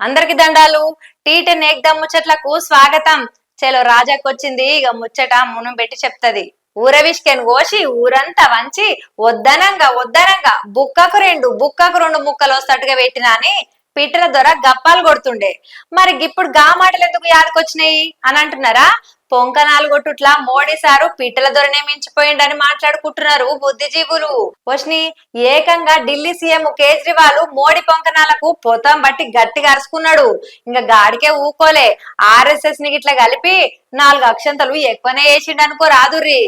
అందరికి దండాలు. టీటెన్ ఏకదం ముచ్చట్లకు స్వాగతం. చలో రాజాకొచ్చింది ఇక ముచ్చట మునం పెట్టి చెప్తది. ఊరవిష్కెన్ కోసి ఊరంతా వంచి వద్దనంగా వద్దనంగా బుక్కకు రెండు బుక్కకు రెండు ముక్కలు వస్తట్టుగా పెట్టినా అని పిట్టల దొర గప్పాలు కొడుతుండే. మరి ఇప్పుడు గా మాటలు ఎందుకు యాదకొచ్చినాయి? అని అంటున్నారా? పొంకనాలు కొట్టుట్లా మోడీ సారు పిట్టల దొరనే మించిపోయిండని మాట్లాడుకుంటున్నారు బుద్ధిజీవులు. వష్ని ఏకంగా ఢిల్లీ సీఎం కేజ్రీవాల్ మోడీ పొంకనాలకు పొతం బట్టి గట్టిగా అరుచుకున్నాడు ఇంకా గాడికే ఊకోలే. ఆర్ఎస్ఎస్ని ఇట్లా కలిపి నాలుగు అక్షంతలు ఎక్కువనే వేసిండు అనుకో రాదుర్రి.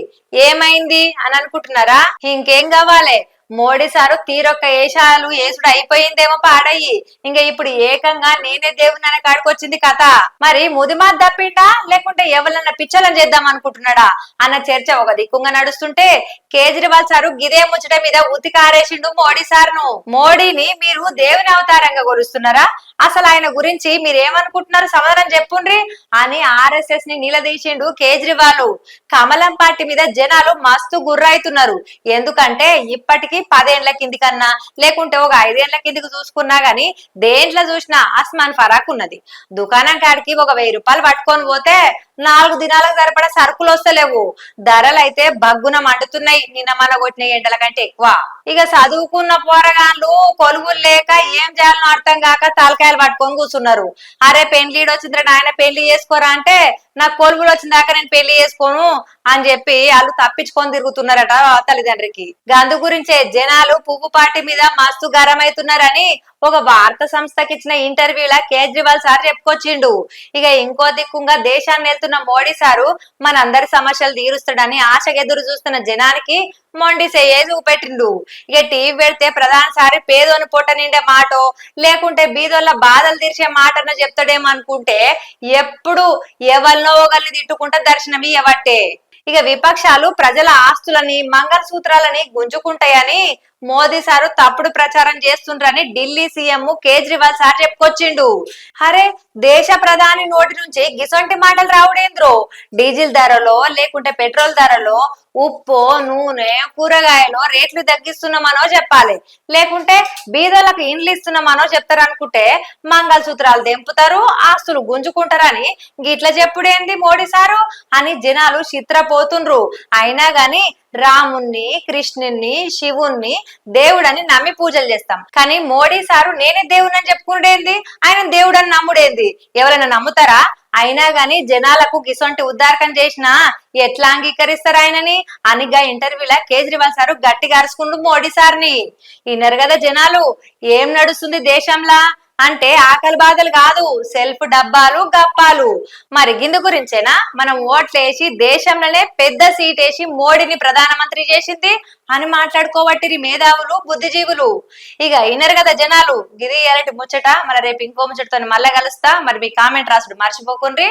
ఏమైంది? అని అనుకుంటున్నారా ఇంకేం కావాలి? మోడీ సారు తీరొక్క ఏషాలు ఏసుడు అయిపోయిందేమో పాడయ్యి. ఇంకా ఇప్పుడు ఏకంగా నేనే దేవుని కాడికొచ్చింది కథ. మరి ముదిమాత్ తప్పిండా లేకుంటే ఎవరన్నా పిచ్చలను చేద్దాం అనుకుంటున్నాడా? అన్న చర్చ ఒక దిక్కుంగా నడుస్తుంటే కేజ్రీవాల్ సారు గిదే ముచ్చట మీద ఉతికారేసిండు మోడీ సార్ను. మోడీని మీరు దేవుని అవతారంగా కొలుస్తున్నారా? అసలు ఆయన గురించి మీరు ఏమనుకుంటున్నారు సమాధానం చెప్పుండ్రి అని ఆర్ఎస్ఎస్ని నిలదీసిండు కేజ్రీవాల్. కమలం పార్టీ మీద జనాలు మస్తు గుర్రైతున్నారు ఎందుకంటే ఇప్పటికీ పదేండ్ల కింది కన్నా లేకుంటే ఒక ఐదేళ్ళ కిందికి చూసుకున్నా గాని దేంట్లో చూసినా అస్మాన్ ఫరాక్ ఉన్నది. దుకాణం కాడికి ఒక వెయ్యి రూపాయలు పట్టుకొని పోతే నాలుగు దినాలకు సరిపడా సరుకులు వస్తలేవు. ధరలు అయితే బగ్గున మండుతున్నాయి. నిన్న మన కొట్టిన ఎండల కంటే ఎక్కువ. ఇక చదువుకున్న పోరగాళ్ళు కొలువులు లేక ఏం చేయాలనో అర్థం కాక తలకాయలు పట్టుకొని కూర్చున్నారు. అరే పెళ్ళిడు వచ్చిందిరా నాయన పెళ్ళి చేసుకోరా అంటే నాకు కొలువులు వచ్చిన దాకా నేను పెళ్ళి చేసుకోను అని చెప్పి వాళ్ళు తప్పించుకొని తిరుగుతున్నారట తల్లిదండ్రికి. గందు గురించే జనాలు పువ్వు పాటి మీద మస్తు గరం ఒక భారత సంస్థకి ఇచ్చిన ఇంటర్వ్యూలా కేజ్రీవాల్ సార్ చెప్పుకొచ్చిండు. ఇక ఇంకో దిక్కుంగా దేశాన్ని వెళ్తున్న మోడీ సారు మనందరి సమస్యలు తీరుస్తాడని ఆశగా ఎదురు చూస్తున్న జనానికి మొండిసేయే చూపెట్టిండు. ఇక టీవీ పెడితే ప్రధాన సారి పేదోని పొట్ట నిండే మాటో లేకుంటే బీదోళ్ళ బాధలు తీర్చే మాటనో చెప్తాడేమో అనుకుంటే ఎప్పుడు ఎవరినో ఒకరిని తిట్టుకుంటే దర్శనం ఇవ్వబట్టే ఇక విపక్షాలు ప్రజల ఆస్తులని మంగళసూత్రాలని గుంజుకుంటాయని మోదీ సారు తప్పుడు ప్రచారం చేస్తుండ్రని ఢిల్లీ సీఎం కేజ్రీవాల్ సార్ చెప్పుకొచ్చిండు. అరే దేశ ప్రధాని నోటి నుంచి గిసొంటి మాటలు రావుడేంద్రో? డీజిల్ ధరలో లేకుంటే పెట్రోల్ ధరలో ఉప్పు నూనె కూరగాయలు రేట్లు తగ్గిస్తున్నామనో చెప్పాలి. లేకుంటే బీదలకు ఇండ్లు ఇస్తున్నామనో చెప్తారు అనుకుంటే మంగళసూత్రాలు దెంపుతారు ఆస్తులు గుంజుకుంటారని గిట్ల చెప్పుడేంది మోడీ సారు? అని జనాలు చిత్రపోతుండ్రు. అయినా గాని రాముణ్ణి కృష్ణుణ్ణి శివుణ్ణి దేవుడని నమ్మి పూజలు చేస్తాం. కానీ మోడీ సారు నేనే దేవుడని చెప్పుకునేది ఆయన దేవుడని నమ్ముడేంది? ఎవరైనా నమ్ముతారా? అయినా గాని జనాలకు గిసొంటి ఉద్దారకం చేసినా ఎట్లా అంగీకరిస్తారు ఆయనని? అనిగా ఇంటర్వ్యూలా కేజ్రీవాల్ సారు గట్టిగా అరుచుకుంటూ మోడీ సార్ని. విన్నారు కదా జనాలు ఏం నడుస్తుంది దేశంలా? అంటే ఆకలి బాధలు కాదు సెల్ఫ్ డబ్బాలు గప్పాలు. మరి గిందు గురించేనా? మనం ఓట్లేసి దేశంలోనే పెద్ద సీట్ వేసి మోడీని ప్రధానమంత్రి చేసింది అని మాట్లాడుకోవట్టిరి మేధావులు బుద్ధిజీవులు. ఇక అయినారు కదా జనాలు. గిరి ఎలాంటి ముచ్చట. మరి రేపు ఇంకో ముచ్చటతో మళ్ళీ కలుస్తా. మరి మీ కామెంట్ రాసుడు మర్చిపోకుండ్రి.